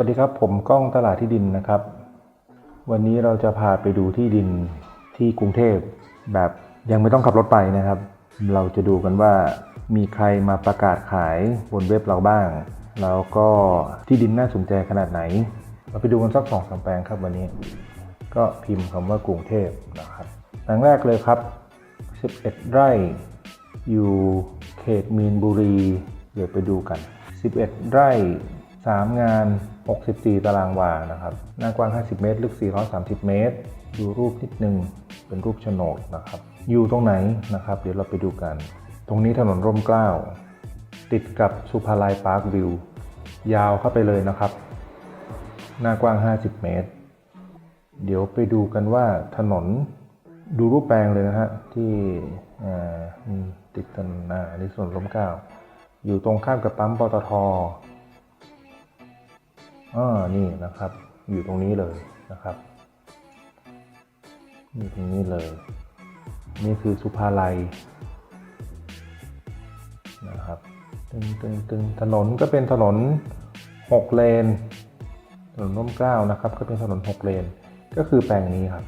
วัสดีครับ ผมก้องตลาดที่ดินนะครับ วันนี้เราจะพาไปดูที่ดินที่กรุงเทพแบบยังไม่ต้องขับรถไปนะครับ เราจะดูกันว่ามีใครมาประกาศขายบนเว็บเราบ้าง แล้วก็ที่ดินน่าสนใจขนาดไหน เราไปดูกันสักสองสามแปลงครับวันนี้ ก็พิมพ์คำว่ากรุงเทพนะครับแปลงแรกเลยครับ 11 ไร่ อยู่เขตมีนบุรี เดี๋ยวไปดูกัน 11 ไร่ 3 งาน 64 ตารางวานะครับ หน้ากว้าง 50 เมตร ลึก 430 เมตร ดูรูปนิดนึง เป็นรูปโฉนดนะครับ อยู่ตรงไหนนะครับ เดี๋ยวเราไปดูกัน ตรงนี้ถนนร่มเกล้า ติดกับสุภาลัยพาร์ควิว ยาวเข้าไปเลยนะครับ หน้ากว้าง 50 เมตร เดี๋ยวไปดูกันว่าถนน ดูรูปแปลงเลยนะฮะ ที่อ่าอืมติดถนนอ่าอันนี้ส่วนร่มเกล้า อยู่ตรงข้ามกับปั๊มปตท อ่านี่นะครับ อยู่ตรงนี้เลยนะครับนี่ตรงนี้เลย นี่คือสุภาลัยนะครับตึงตึงตึงถนนก็เป็นถนน 6 เลน ถนนร่มเกล้านะครับ ก็เป็นถนน 6 เลน ก็คือแปลงนี้ครับ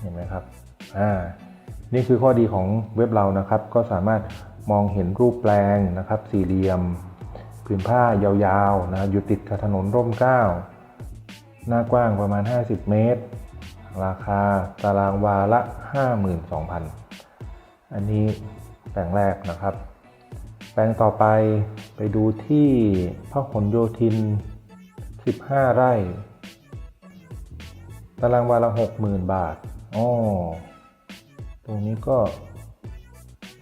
เห็นไหมครับ อ่า นี่คือข้อดีของเว็บเรานะครับ ก็สามารถมองเห็นรูปแปลงนะครับ สี่เหลี่ยม ผืนผ้ายาวๆนะอยู่ติดกับถนนร่มเกล้าหน้ากว้างประมาณ 50 เมตร ราคาตารางวาละ 52,000 อันนี้แปลงแรกนะครับ แปลงต่อไปไปดูที่พหลโยธิน 15 ไร่ ตารางวาละ 60,000 บาทอ๋อตรงนี้ก็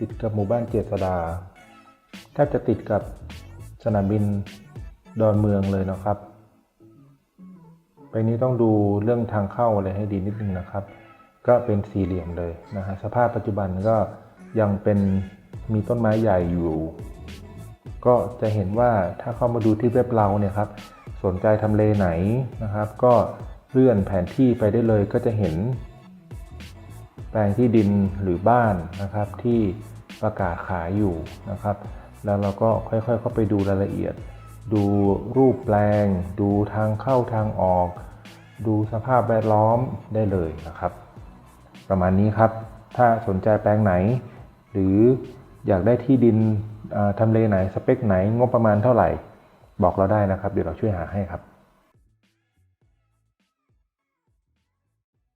ติดกับหมู่บ้านเจษดาแทบจะติดกับ สนามบินดอนเมืองเลยนะครับ ไปนี้ต้องดูเรื่องทางเข้าอะไรให้ดีนิดนึงนะครับ ก็เป็นสี่เหลี่ยมเลยนะฮะสภาพปัจจุบันก็ยังเป็นมีต้นไม้ใหญ่อยู่ ก็จะเห็นว่าถ้าเข้ามาดูที่เว็บเราเนี่ยครับสนใจทำเลไหนนะครับ ก็เลื่อนแผนที่ไปได้เลยก็จะเห็น แปลงที่ดินหรือบ้านนะครับที่ประกาศขายอยู่นะครับ แล้วเราก็ค่อยๆ เข้าไปดูรายละเอียด ดูรูปแปลง ดูทางเข้าทางออก ดูสภาพแวดล้อมได้เลยนะครับ ประมาณนี้ครับ ถ้าสนใจแปลงไหน หรืออยากได้ที่ดินทำเลไหนสเปคไหนงบประมาณเท่าไหร่ บอกเราได้นะครับ เดี๋ยวเราช่วยหาให้ครับ